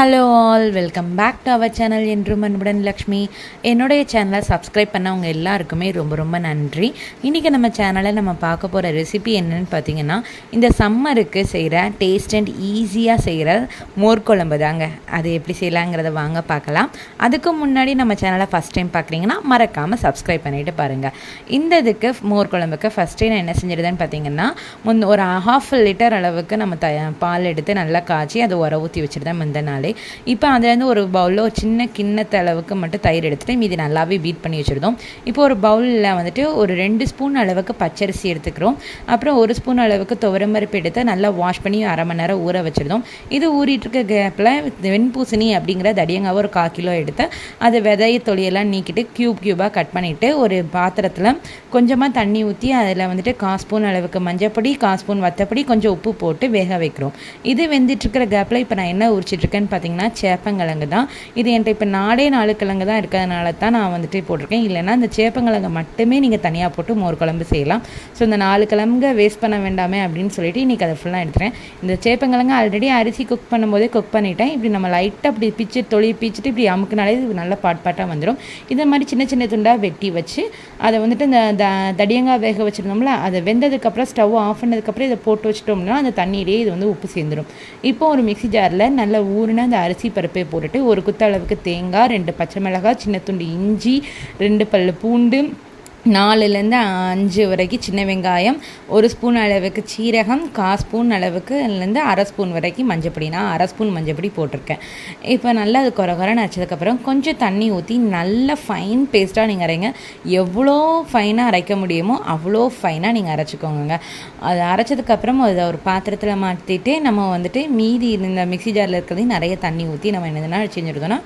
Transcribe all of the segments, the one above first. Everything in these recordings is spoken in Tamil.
Hello all welcome back to our channel என்றும் அன்புடன் லக்ஷ்மி. என்னுடைய சேனலை சப்ஸ்கிரைப் பண்ணவங்க எல்லாருக்குமே ரொம்ப ரொம்ப நன்றி. இன்றைக்கி நம்ம சேனலில் நம்ம பார்க்க போகிற ரெசிபி என்னென்னு பார்த்தீங்கன்னா இந்த சம்மருக்கு செய்கிற டேஸ்ட் அண்ட் ஈஸியாக செய்கிற மோர் குழம்பு தாங்க. அது எப்படி செய்யலாங்கிறத வாங்க பார்க்கலாம். அதுக்கு முன்னாடி நம்ம சேனலை ஃபஸ்ட் டைம் பார்க்குறீங்கன்னா மறக்காமல் சப்ஸ்கிரைப் பண்ணிவிட்டு பாருங்கள் இந்த இதுக்கு மோர் குழம்புக்கு ஃபஸ்ட்டே நான் என்ன செஞ்சிருந்தேன்னு பார்த்தீங்கன்னா முன் ஒரு ஹாஃப் லிட்டர் அளவுக்கு நம்ம த பால் எடுத்து நல்லா காய்ச்சி அதை உர ஊற்றி வச்சுருந்தேன் முந்த நாளே இப்போ அதுலேருந்து ஒரு பவுலில் ஒரு சின்ன கிண்ணத்த அளவுக்கு மட்டும் தயிர் எடுத்துகிட்டு மீதி நல்லாவே பீட் பண்ணி வச்சுருந்தோம். இப்போ ஒரு பவுலில் வந்துட்டு ஒரு ரெண்டு ஸ்பூன் அளவுக்கு பச்சரிசி எடுத்துக்கிறோம். அப்புறம் ஒரு ஸ்பூன் அளவுக்கு துவரம்பருப்பு எடுத்து நல்லா வாஷ் பண்ணி அரை மணி நேரம் ஊற வச்சுருந்தோம். இது ஊறிட்டு இருக்க கேப்பில் வெண்பூசணி அப்படிங்கிற தடியங்காவை ஒரு கால் கிலோ எடுத்து அதை விதைய தொலியெல்லாம் நீக்கிட்டு க்யூப் க்யூபாக கட் பண்ணிவிட்டு ஒரு பாத்திரத்தில் கொஞ்சமாக தண்ணி ஊற்றி அதில் வந்துட்டு கா ஸ்பூன் அளவுக்கு மஞ்சப்பொடி கா ஸ்பூன் வத்தப்பொடி கொஞ்சம் உப்பு போட்டு வேக வைக்கிறோம். இது வெந்துட்டுருக்கிற கேப்பில் இப்போ நான் என்ன உரிச்சிட்ருக்கேன்னு பார்த்தீங்கன்னா சேப்பங்கிழங்கு தான். இது என்கிட்ட இப்போ நாடே நாலு கிழங்கு தான் இருக்கிறதுனால தான் நான் வந்துட்டு போட்டிருக்கேன். இல்லைன்னா இந்த சேப்பங்கிழங்கு மட்டுமே நீங்கள் தனியாக போட்டு மோர் குழம்பு செய்யலாம். ஸோ இந்த நாலு கிழங்கு வேஸ்ட் பண்ண வேண்டாமே அப்படின்னு சொல்லிட்டு இன்றைக்கி அதை ஃபுல்லாக எடுத்துகிறேன் இந்த சேப்பங்கிழங்கு ஆல்ரெடி அரிசி குக் பண்ணும்போதே குக் பண்ணிட்டேன். இப்படி நம்ம லைட்டாக அப்படி பிச்சு தொழில் பிச்சுட்டு இப்படி அமுக்குனாலே இது நல்லா பாட் பாட்டாக வந்துடும் இந்த மாதிரி சின்ன சின்ன துண்டாக வெட்டி வச்சு அதை வந்துட்டு இந்த த தடியங்காய் வேக வச்சுருந்தோம்ல அதை வெந்ததுக்கப்புறம் ஸ்டவ் ஆஃப் பண்ணதுக்கப்புறம் இதை போட்டு வச்சிட்டோம்னா அந்த தண்ணியிலேயே இது வந்து உப்பு சேர்ந்துடும் இப்போ ஒரு மிக்ஸி ஜாரில் நல்ல ஊறின அந்த அரிசி பருப்பை போட்டுட்டு ஒரு குத்த அளவுக்கு தேங்காய் ரெண்டு பச்சை மிளகாய் சின்ன துண்டு இஞ்சி ரெண்டு பல்லு பூண்டு நாலுலேருந்து அஞ்சு வரைக்கும் சின்ன வெங்காயம் ஒரு ஸ்பூன் அளவுக்கு சீரகம் கா ஸ்பூன் அளவுக்கு அதுலேருந்து அரை ஸ்பூன் வரைக்கும் மஞ்சப்பொடி. நான் அரை ஸ்பூன் மஞ்சப்பொடி போட்டிருக்கேன். இப்போ நல்லா அது குறை குறைன்னு அரைச்சதுக்கப்புறம் கொஞ்சம் தண்ணி ஊற்றி நல்ல ஃபைன் பேஸ்ட்டாக நீங்கள் அரைங்க. எவ்வளோ ஃபைனாக அரைக்க முடியுமோ அவ்வளோ ஃபைனாக நீங்கள் அரைச்சிக்கோங்க அது அரைச்சதுக்கப்புறம் அதை ஒரு பாத்திரத்தில் மாற்றிட்டு நம்ம வந்துட்டு மீதி இந்த மிக்சி ஜாரில் இருக்கிறதையும் நிறைய தண்ணி ஊற்றி நம்ம என்னதுன்னா செஞ்சுருக்கோன்னா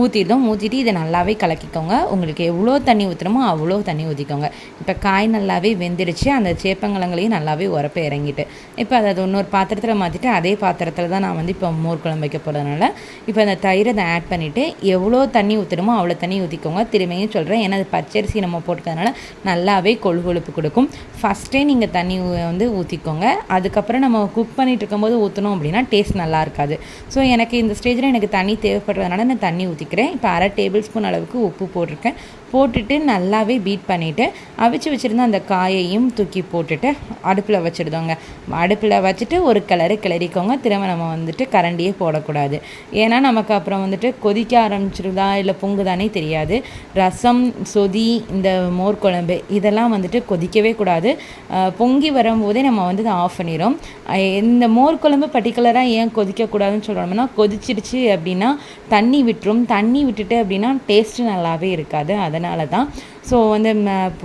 ஊற்றிடும் ஊற்றிட்டு இதை நல்லாவே கலக்கிக்கோங்க. உங்களுக்கு எவ்வளோ தண்ணி ஊற்றுறமோ அவ்வளோ தண்ணி ஊற்றிக்கோங்க இப்போ காய் நல்லாவே வெந்துடுச்சு. அந்த சேப்பங்கிழங்குலையும் நல்லாவே உரப்ப இறங்கிட்டு. இப்போ அதை இன்னொரு பாத்திரத்தில் மாற்றிட்டு அதே பாத்திரத்தில் தான் நான் வந்து இப்போ மோர் குழம்பு வைக்க போகிறதுனால இப்போ அந்த தயிரை அதை ஆட் பண்ணிவிட்டு எவ்வளோ தண்ணி ஊற்றுறமோ அவ்வளோ தண்ணி ஊற்றிக்கோங்க திரும்பியும் சொல்கிறேன் ஏன்னா அது பச்சரிசி நம்ம போட்டுக்கிறதுனால நல்லாவே கொழு கொழுப்பு கொடுக்கும் ஃபஸ்ட்டே நீங்கள் தண்ணி வந்து ஊற்றிக்கோங்க அதுக்கப்புறம் நம்ம குக் பண்ணிகிட்டு இருக்கும்போது ஊற்றணும் அப்படின்னா டேஸ்ட் நல்லா இருக்காது. ஸோ எனக்கு இந்த ஸ்டேஜில் எனக்கு தண்ணி தேவைப்படுறதுனால நான் தண்ணி ஊற்றி ஊற்றிக்கிறேன். இப்போ அரை டேபிள் ஸ்பூன் அளவுக்கு உப்பு போட்டிருக்கேன். போட்டுட்டு நல்லாவே பீட் பண்ணிவிட்டு அவிச்சு வச்சுருந்த அந்த காயையும் தூக்கி போட்டுட்டு அடுப்பில் வச்சுருந்தோங்க அடுப்பில் வச்சுட்டு ஒரு கிளறு கிளறிக்கோங்க. திரும்ப நம்ம வந்துட்டு கரண்டியே போடக்கூடாது. ஏன்னா நமக்கு அப்புறம் வந்துட்டு கொதிக்க ஆரம்பிச்சிருதா இல்லை பொங்குதானே தெரியாது. ரசம் சொதி இந்த மோர் குழம்பு இதெல்லாம் வந்துட்டு கொதிக்கவே கூடாது. பொங்கி வரும்போதே நம்ம வந்து இதை ஆஃப் பண்ணிடும் இந்த மோர் குழம்பு பர்டிகுலராக ஏன் கொதிக்கக்கூடாதுன்னு சொல்கிறோம்னா கொதிச்சிடுச்சு அப்படின்னா தண்ணி விட்டுரும். தண்ணி விட்டுட்டு அப்படின்னா டேஸ்ட்டு நல்லாவே இருக்காது. அதனால் தான் ஸோ வந்து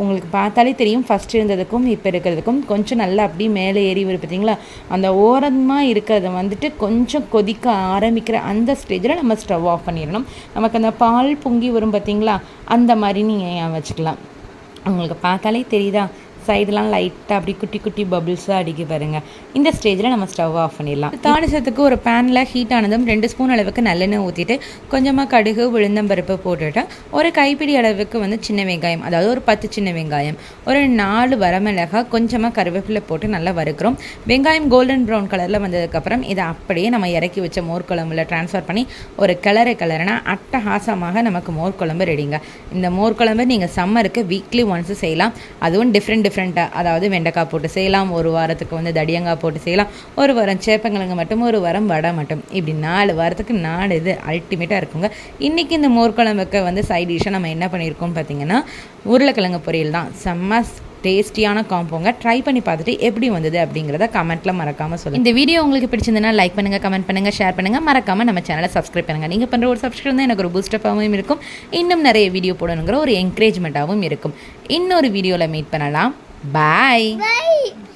உங்களுக்கு பார்த்தாலே தெரியும் ஃபஸ்ட் இருந்ததுக்கும் இப்போ இருக்கிறதுக்கும். கொஞ்சம் நல்லா அப்படியே மேலே ஏறி வரும் பார்த்தீங்களா அந்த ஓரமாக இருக்கிறத வந்துட்டு கொஞ்சம் கொதிக்க ஆரம்பிக்கிற அந்த ஸ்டேஜில் நம்ம ஸ்டவ் ஆஃப் பண்ணிடணும். நமக்கு அந்த பால் பொங்கி வரும் பார்த்தீங்களா அந்த மாதிரி நீங்கள் வச்சுக்கலாம்? உங்களுக்கு பார்த்தாலே தெரியுதா? சைடெலாம் லைட்டாக அப்படி குட்டி குட்டி பபிள்ஸாக அடிக்க பாருங்கள் இந்த ஸ்டேஜில் நம்ம ஸ்டவ் ஆஃப் பண்ணிடலாம். தாளிசத்துக்கு ஒரு பேனில் ஹீட் ஆனதும் ரெண்டு ஸ்பூன் அளவுக்கு நல்லெண்ணெய் ஊற்றிட்டு கொஞ்சமாக கடுகு உளுந்தம்பருப்பு போட்டுட்டு ஒரு கைப்பிடி அளவுக்கு வந்து சின்ன வெங்காயம் அதாவது ஒரு பத்து சின்ன வெங்காயம் ஒரு நாலு வரமிளகாய் கொஞ்சமாக கருவேப்பிலை போட்டு நல்லா வறுக்கிறோம். வெங்காயம் கோல்டன் ப்ரௌன் கலரில் வந்ததுக்கப்புறம் இதை அப்படியே நம்ம இறக்கி வச்ச மோர் குழம்புல ட்ரான்ஸ்ஃபர் பண்ணி ஒரு கிளறு கிளறுனா அட்டகாசமாக நமக்கு மோர் குழம்பு ரெடிங்க இந்த மோர் குழம்பு நீங்கள் சம்மருக்கு வீக்லி ஒன்ஸ் செய்யலாம். அதுவும் டிஃப்ரெண்ட் டிஃப்ரெண்ட்டாக அதாவது வெண்டைக்காய் போட்டு செய்யலாம் ஒரு வாரத்துக்கு வந்து தடியங்காய் போட்டு செய்யலாம் ஒரு வாரம் சேப்பங்கிழங்கு மட்டும் ஒரு வாரம் வடை மட்டும். இப்படி நாலு வாரத்துக்கு நாலு இது அல்டிமேட்டாக இருக்குங்க. இன்றைக்கி இந்த மோர் குழம்புக்கு வந்து சைட் டிஷ்ஷாக நம்ம என்ன பண்ணியிருக்கோம் பார்த்தீங்கன்னா உருளைக்கிழங்கு பொரியல் தான். செம்ம டேஸ்டியான காம்போங்க. ட்ரை பண்ணி பார்த்துட்டு எப்படி வந்தது அப்படிங்கிறத கமெண்ட்டில் மறக்காமல் சொல்லுங்கள் இந்த வீடியோ உங்களுக்கு பிடிச்சிருந்தனா லைக் பண்ணுங்கள் கமெண்ட் பண்ணுங்கள் ஷேர் பண்ணுங்கள் மறக்காமல் நம்ம சேனலை சப்ஸ்கிரைப் பண்ணுங்கள் நீங்கள் பண்ணுற ஒரு சப்ஸ்கிரைப் தான் எனக்கு ஒரு பூஸ்டப்பாகவும் இருக்கும். இன்னும் நிறைய வீடியோ போடணுங்கிற ஒரு என்கரேஜ்மெண்ட்டாகவும் இருக்கும். இன்னொரு வீடியோவில் மீட் பண்ணலாம். Bye. Bye.